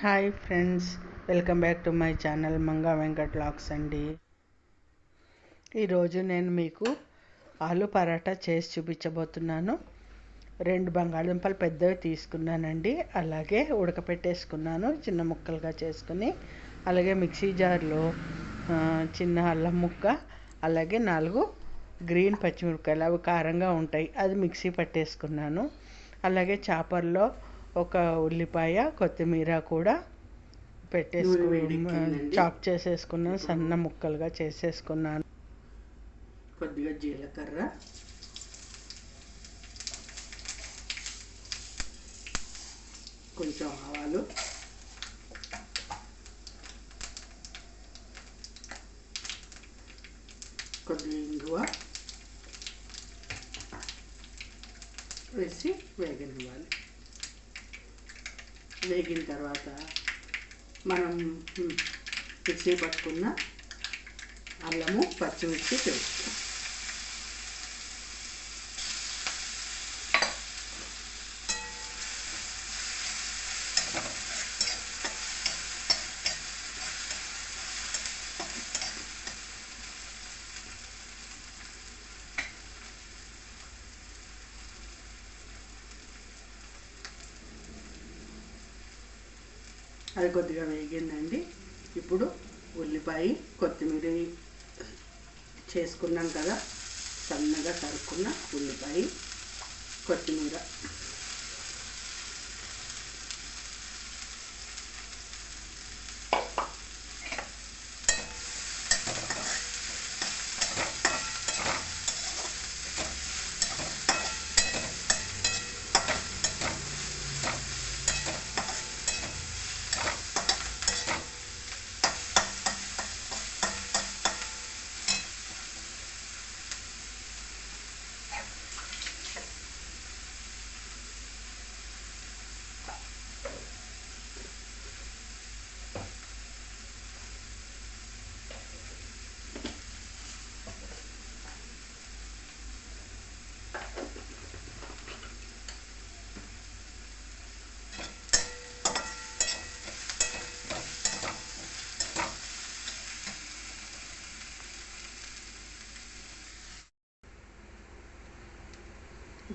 Hi friends welcome back to my channel Manga Venkat lakhs అండి. ఈరోజు నేను మీకు ఆలు పరాటా చేసి చూపించబోతున్నాను. రెండు బంగాళదుంపలు పెద్దవి తీసుకున్నానండి. అలాగే ఉడకపెట్టేసుకున్నాను చిన్న ముక్కలుగా చేసుకుని. అలాగే మిక్సీ జార్లో చిన్న అల్లం ముక్క అలాగే నాలుగు గ్రీన్ పచ్చిమిరపకాయలు అవి కారంగా ఉంటాయి. అది మిక్సీ పట్టేసుకున్నాను. అలాగే చాపర్లో ఒక ఉల్లిపాయ కొత్తిమీర కూడా పెట్టేసుకు నూనె వేడెక్కిందండి. చాప్ చేసేసుకున్నాను సన్న ముక్కలుగా చేసేసుకున్నాను. కొద్దిగా జీలకర్ర. కొంచెం ఆవాలు. కొద్దిగా ఇంగువ. వేసి వేగనివ్వాలి. వేగిన తర్వాత మనం మిక్సీ పట్టుకున్న అల్లము పచ్చిమిర్చి పేస్ట్. కొద్దిగా వేగిందండి. ఇప్పుడు ఉల్లిపాయ కొత్తిమీర చేసుకున్నాం కదా సన్నగా తరుక్కున్న ఉల్లిపాయ కొత్తిమీర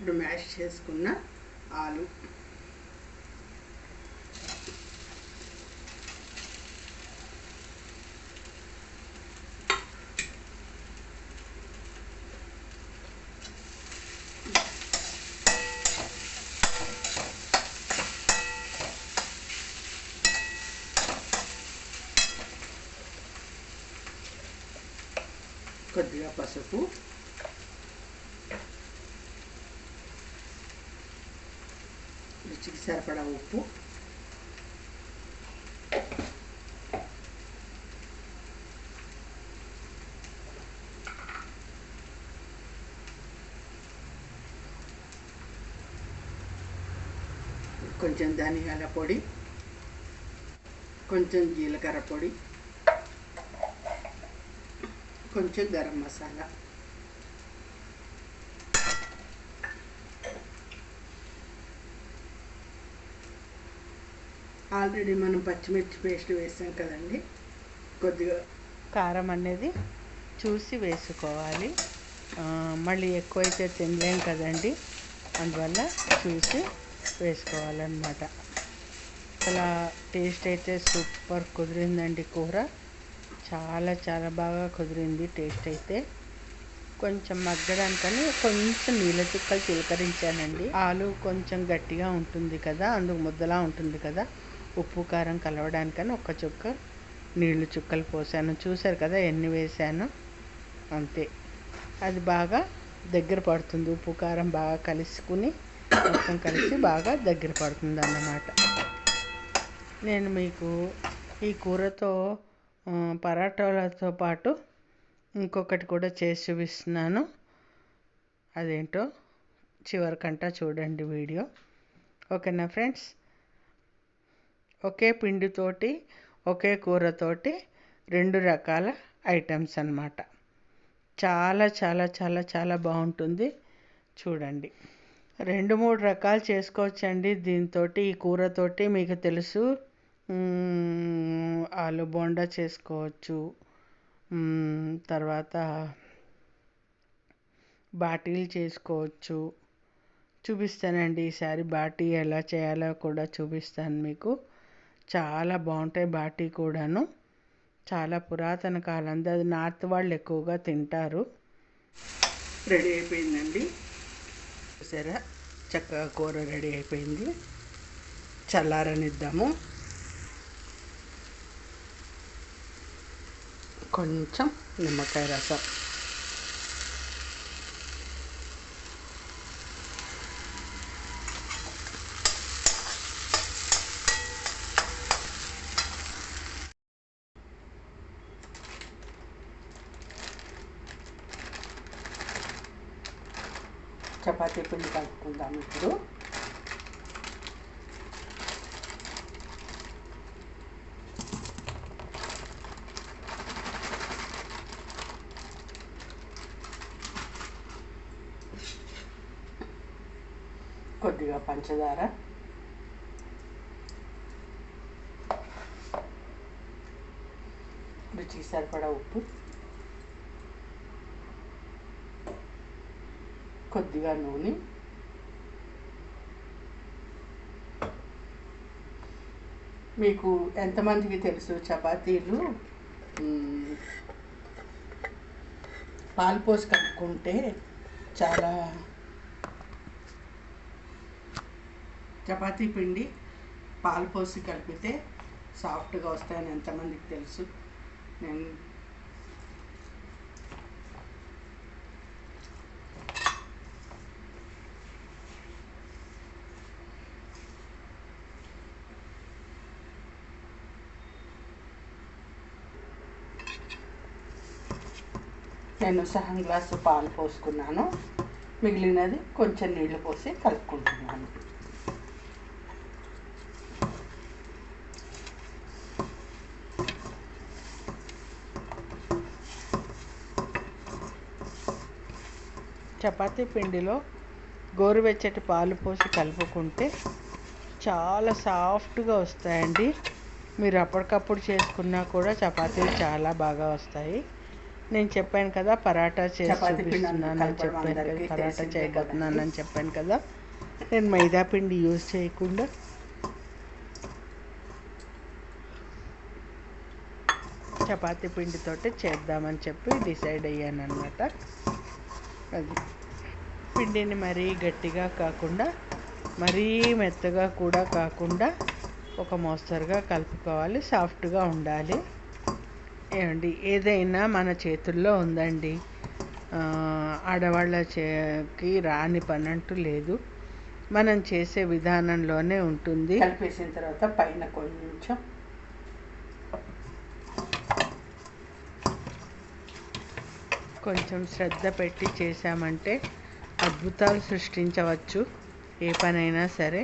ఇప్పుడు మ్యాష్ చేసుకున్న ఆలు. కొద్దిగా పసుపు. రుచికి సరిపడా ఉప్పు. కొంచెం ధనియాల పొడి కొంచెం జీలకర్ర పొడి కొంచెం గరం మసాలా. ఆల్రెడీ మనం పచ్చిమిర్చి పేస్ట్ వేసాం కదండి. కొద్దిగా కారం అనేది చూసి వేసుకోవాలి. మళ్ళీ ఎక్కువైతే తినలేం కదండి. అందువల్ల చూసి వేసుకోవాలన్నమాట. అలా టేస్ట్ అయితే సూపర్ కుదిరిందండి కూర. చాలా చాలా బాగా కుదిరింది టేస్ట్ అయితే. కొంచెం మగ్గడానికని కొంచెం నీళ్ళ చుక్కలు చిలకరించానండి. ఆలు కొంచెం గట్టిగా ఉంటుంది కదా అందుకు ముద్దలా ఉంటుంది కదా. ఉప్పు కారం కలవడానికని ఒక్క చుక్క నీళ్ళు చుక్కలు పోసాను. చూసారు కదా ఎన్ని వేసాను? అంతే. అది బాగా దగ్గర పడుతుంది. ఉప్పు కారం బాగా కలుసుకుని మొత్తం కలిసి బాగా దగ్గర పడుతుంది అన్నమాట నేను మీకు ఈ కూరతో పరాటాలతో పాటు ఇంకొకటి కూడా చేసి చూపిస్తున్నాను. అదేంటో? చివరికంటా చూడండి వీడియో. ఓకేనా ఫ్రెండ్స్? ఒకే పిండితోటి ఒకే కూరతోటి రెండు రకాల ఐటమ్స్ అన్నమాట. చాలా చాలా చాలా చాలా బాగుంటుంది. చూడండి. రెండు మూడు రకాలు చేసుకోవచ్చండి దీంతో ఈ కూరతోటి మీకు తెలుసు. ఆలు బోండా చేసుకోవచ్చు. తర్వాత బాటీలు చేసుకోవచ్చు. చూపిస్తానండి ఈసారి బాటీ ఎలా చేయాలో కూడా చూపిస్తాను మీకు. చాలా బాగుంటాయి బాటీ కూడాను. చాలా పురాతన కాలంది. అది నార్త్ వాళ్ళు ఎక్కువగా తింటారు. రెడీ అయిపోయిందండి. చూసారా? చక్కగా కూర రెడీ అయిపోయింది. చల్లారనిద్దాము. కొంచెం నిమ్మకాయ రసం. చపాతీ పిండి కలుపుకుందాం ఇప్పుడు. కొద్దిగా పంచదార. రుచికి సరిపడా ఉప్పు. కొద్దిగా నూనె. మీకు ఎంతమందికి తెలుసు? చపాతీలు పాలు పోసి కలుపుకుంటే చాలా చపాతీ పిండి పాలు పోసి కలిపితే సాఫ్ట్గా వస్తాయని ఎంతమందికి తెలుసు? నేను నేను సగం గ్లాసు పాలు పోసుకున్నాను. మిగిలినది కొంచెం నీళ్ళు పోసి కలుపుకుంటున్నాను. చపాతీ పిండిలో గోరువెచ్చటి పాలు పోసి కలుపుకుంటే చాలా సాఫ్ట్గా వస్తాయండి. మీరు అప్పటికప్పుడు చేసుకున్నా కూడా చపాతీలు చాలా బాగా వస్తాయి. నేను చెప్పాను కదా పరాటా చేసి చూపిస్తున్నానని కలపడం చెప్పాను కదా పరాటా తెలిసిందే చేయబోతున్నానని చెప్పాను కదా. నేను మైదా పిండి యూజ్ చేయకుండా చపాతీ పిండితోటి చేద్దామని చెప్పి డిసైడ్ అయ్యాను అనమాట అది. పిండిని మరీ గట్టిగా కాకుండా మరీ మెత్తగా కూడా కాకుండా ఒక మోస్తరుగా కలుపుకోవాలి సాఫ్ట్గా ఉండాలి. ఏమండి ఏదైనా మన చేతుల్లో ఉందండి. ఆ, ఆడవాళ్ళ చేకి రాని పని అంటూ లేదు. మనం చేసే విధానంలోనే ఉంటుంది. కలిపేసిన తర్వాత పైన కొంచెం కొంచెం శ్రద్ధ పెట్టి చేశామంటే అద్భుతాలు సృష్టించవచ్చు. ఏ పనైనా సరే.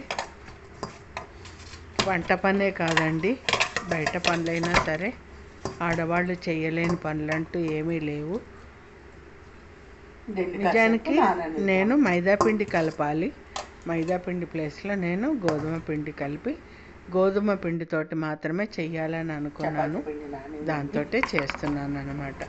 వంట పనే కాదండి. బయట పనులైనా సరే. ఆడవాళ్ళు చేయలేని పనులంటూ ఏమీ లేవు నిజానికి. నేను మైదా పిండి కలపాలి మైదా పిండి ప్లేస్లో నేను గోధుమ పిండి కలిపి గోధుమ పిండితోటి మాత్రమే చెయ్యాలని అనుకున్నాను. దాంతో చేస్తున్నాను అనమాట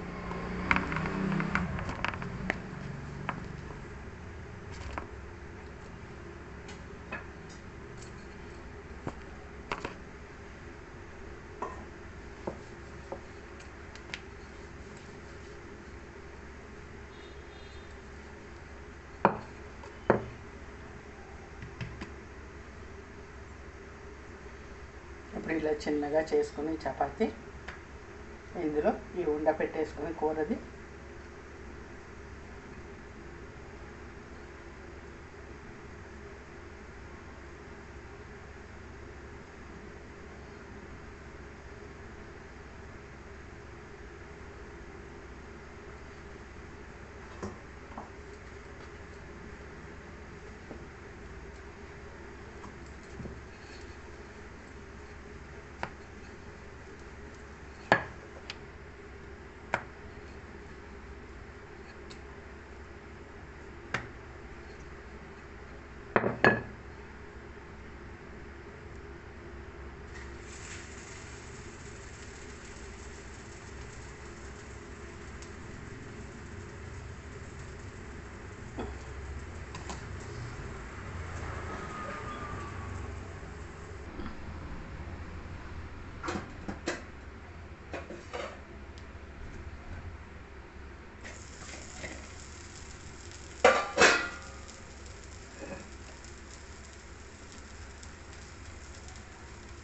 ఇప్పుడు ఇలా చిన్నగా చేసుకుని చపాతి ఇందులో ఈ ఉండ పెట్టేసుకుని కూరది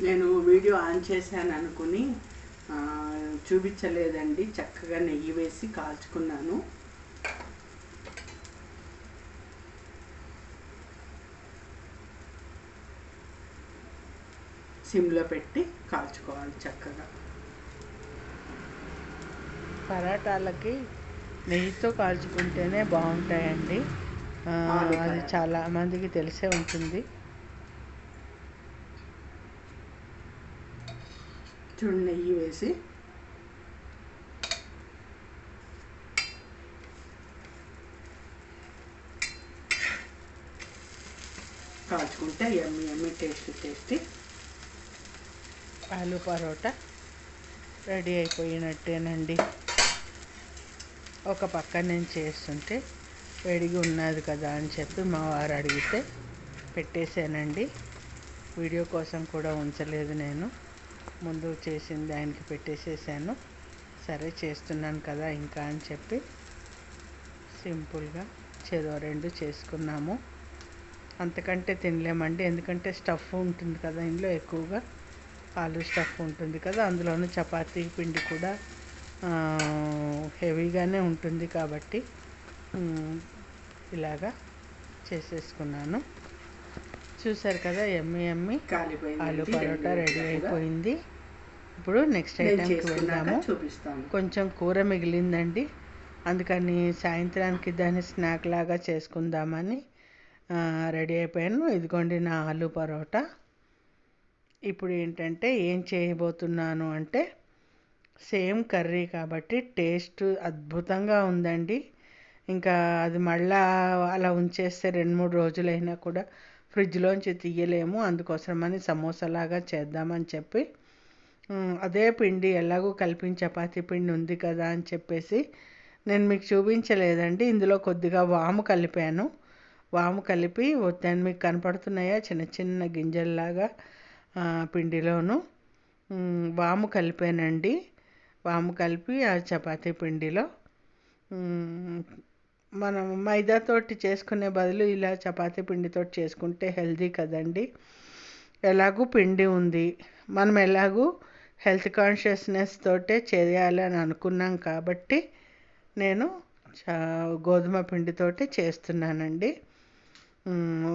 నేను వీడియో ఆన్ చేశాను అనుకుని చూపించలేదండి. చక్కగా నెయ్యి వేసి కాల్చుకున్నాను. సిమ్లో పెట్టి కాల్చుకోవాలి చక్కగా. పరాటాలకి నెయ్యితో కాల్చుకుంటేనే బాగుంటాయండి. అది. చాలా మందికి తెలిసే ఉంటుంది. చూడండి నెయ్యి వేసి. కాల్చుకుంటే ఎమ్మి ఎమ్మి taste tasty. Aloo paratha ready అయిపోయినట్టేనండి. ఒక పక్క నేను చేస్తుంటే వేడిగా ఉన్నది కదా అని చెప్పి మా వారు అడిగితే పెట్టేశానండి. వీడియో కోసం కూడా ఉంచలేదు నేను. ముందు చేసింది ఆయనకి పెట్టేసేసాను. సరే చేస్తున్నాను కదా ఇంకా అని చెప్పి సింపుల్గా చెరో రెండు చేసుకున్నాము. అంతకంటే తినలేమండి ఎందుకంటే స్టఫ్ ఉంటుంది కదా ఇందులో ఎక్కువగా. ఆలు స్టఫ్ ఉంటుంది కదా అందులోనూ చపాతీ పిండి కూడా హెవీగానే ఉంటుంది కాబట్టి ఇలాగా చేసేసుకున్నాను. చూసారు కదా ఎమ్మి ఎమ్మి. ఆలు పరోటా రెడీ అయిపోయింది. ఇప్పుడు నెక్స్ట్ ఐటెంకి వెళ్దాము. కొంచెం కూర మిగిలిందండి. అందుకని సాయంత్రానికి దాన్ని స్నాక్ లాగా చేసుకుందామని రెడీ అయిపోయాను. ఇదిగోండి నా ఆలు పరోటా. ఇప్పుడు ఏంటంటే ఏం చేయబోతున్నాను అంటే సేమ్ కర్రీ కాబట్టి టేస్ట్ అద్భుతంగా ఉందండి. ఇంకా అది మళ్ళా అలా ఉంచేస్తే రెండు మూడు రోజులైనా కూడా ఫ్రిడ్జ్లోంచి తీయలేము. అందుకోసమని సమోసాలాగా చేద్దామని చెప్పి అదే పిండి ఎలాగో కలిపిన చపాతీ పిండి ఉంది కదా అని చెప్పేసి నేను మీకు చూపించలేదండి. ఇందులో కొద్దిగా వాము కలిపాను. వాము కలిపి దాన్ని మీకు కనపడుతున్నాయా? చిన్న చిన్న గింజల్లాగా పిండిలోను. వాము కలిపానండి. వాము కలిపి ఆ చపాతీ పిండిలో మనం మైదాతోటి చేసుకునే బదులు ఇలా చపాతీ పిండితోటి చేసుకుంటే హెల్దీ కదండి. ఎలాగూ పిండి ఉంది. మనం ఎలాగూ హెల్త్ కాన్షియస్నెస్ తోటే చేయాలని అనుకున్నాం కాబట్టి నేను చా గోధుమ పిండితోటే చేస్తున్నానండి.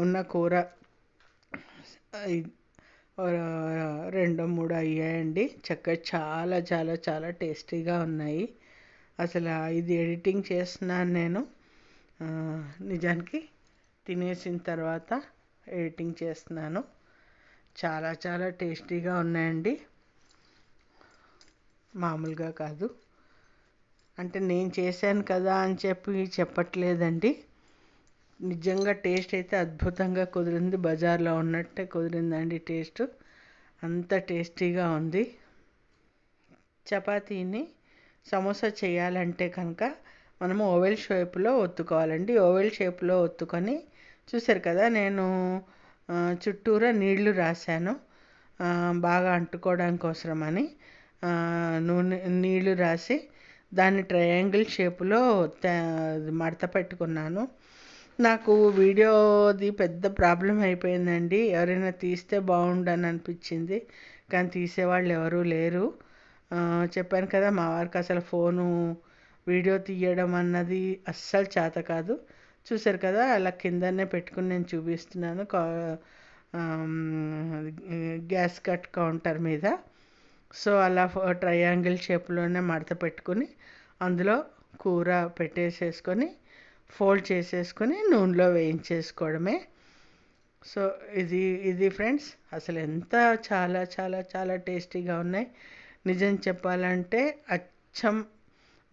ఉన్న కూర రెండు మూడు అయ్యాయండి. చక్కగా చాలా చాలా చాలా టేస్టీగా ఉన్నాయి. అసలు ఇది ఎడిటింగ్ చేస్తున్నాను నేను. నిజానికి తినేసిన తర్వాత ఎడిటింగ్ చేస్తున్నాను. చాలా చాలా టేస్టీగా ఉన్నాయండి. మామూలుగా కాదు. అంటే నేను చేశాను కదా అని చెప్పి చెప్పట్లేదండి. నిజంగా టేస్ట్ అయితే అద్భుతంగా కుదిరింది. బజార్లో ఉన్నట్టే కుదిరిందండి టేస్ట్. అంత టేస్టీగా ఉంది. చపాతీని సమోసా చేయాలంటే కనుక మనము ఓవెల్ షేప్లో ఒత్తుకోవాలండి. ఓవెల్ షేప్లో ఒత్తుకొని చూసారు కదా నేను చుట్టూరా నీళ్ళు రాశాను. బాగా అంటుకోవడానికి కోసమని అని నూనె నీళ్ళు రాసి దాన్ని ట్రయాంగిల్ షేప్లో మడత పెట్టుకున్నాను. నాకు వీడియోది పెద్ద ప్రాబ్లం అయిపోయిందండి. ఎవరైనా తీస్తే బాగుండని అనిపించింది కానీ తీసేవాళ్ళు ఎవరూ లేరు. చెప్పాను కదా మా వారికి అసలు ఫోను వీడియో తీయడం అన్నది అస్సలు చేత కాదు. చూసారు కదా అలా కిందనే పెట్టుకుని నేను చూపిస్తున్నాను. కా- గ్యాస్ కట్ కౌంటర్ మీద. సో అలా ట్రయాంగిల్ షేప్లోనే మడత పెట్టుకుని అందులో కూర పెట్టేసేసుకొని ఫోల్డ్ చేసేసుకొని నూనెలో వేయించేసుకోవడమే. సో ఇది ఇది ఫ్రెండ్స్ అసలు ఎంత చాలా చాలా చాలా టేస్టీగా ఉన్నాయి. నిజం చెప్పాలంటే అచ్చం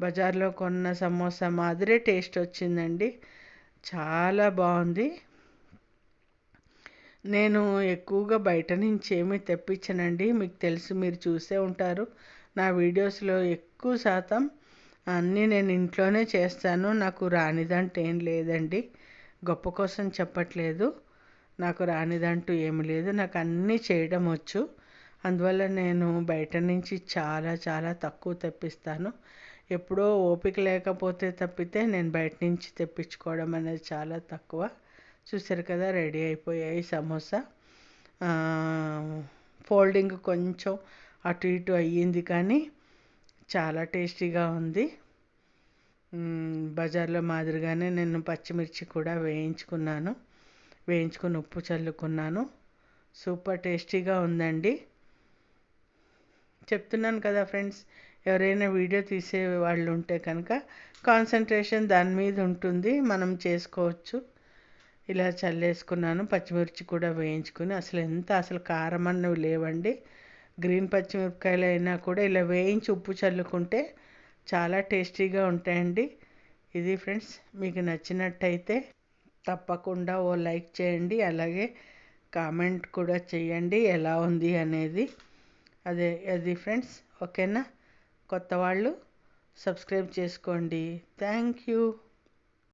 బజార్లో కొన్న సమోసా మాదిరే టేస్ట్ వచ్చిందండి. చాలా బాగుంది. నేను ఎక్కువగా బయట నుంచి ఏమీ తెప్పించనండి. మీకు తెలుసు మీరు చూసే ఉంటారు. నా వీడియోస్లో ఎక్కువ శాతం అన్నీ నేను ఇంట్లోనే చేస్తాను. నాకు రానిదంటూ ఏం లేదండి. గొప్ప కోసం చెప్పట్లేదు. నాకు రానిదంటూ ఏమి లేదు. నాకు అన్నీ చేయడం వచ్చు. అందువల్ల నేను బయట నుంచి చాలా చాలా తక్కువ తెప్పిస్తాను. ఎప్పుడో ఓపిక లేకపోతే తప్పితే నేను బయట నుంచి తెప్పించుకోవడం అనేది చాలా తక్కువ. చూసారు కదా రెడీ అయిపోయాయి సమోసా. ఫోల్డింగ్ కొంచెం అటు ఇటు అయ్యింది కానీ చాలా టేస్టీగా ఉంది. బజార్లో మాదిరిగానే నేను పచ్చిమిర్చి కూడా వేయించుకున్నాను. వేయించుకుని ఉప్పు చల్లుకున్నాను. సూపర్ టేస్టీగా ఉందండి. చెప్తున్నాను కదా ఫ్రెండ్స్ ఎవరైనా వీడియో తీసే వాళ్ళు ఉంటే కనుక కాన్సన్ట్రేషన్ దాని మీద ఉంటుంది. మనం చేసుకోవచ్చు. ఇలా చల్లేసుకున్నాను. పచ్చిమిర్చి కూడా వేయించుకుని అసలు ఎంత అసలు కారం అన్నవి లేవండి. గ్రీన్ పచ్చిమిరపకాయలు అయినా కూడా ఇలా వేయించి ఉప్పు చల్లుకుంటే చాలా టేస్టీగా ఉంటాయండి. ఇది ఫ్రెండ్స్ మీకు నచ్చినట్టయితే తప్పకుండా ఓ లైక్ చేయండి. అలాగే కామెంట్ కూడా చేయండి. ఎలా ఉంది అనేది. అదే అది ఫ్రెండ్స్ ఓకేనా? కొత్త వాళ్ళు సబ్స్క్రైబ్ చేసుకోండి. Thank you.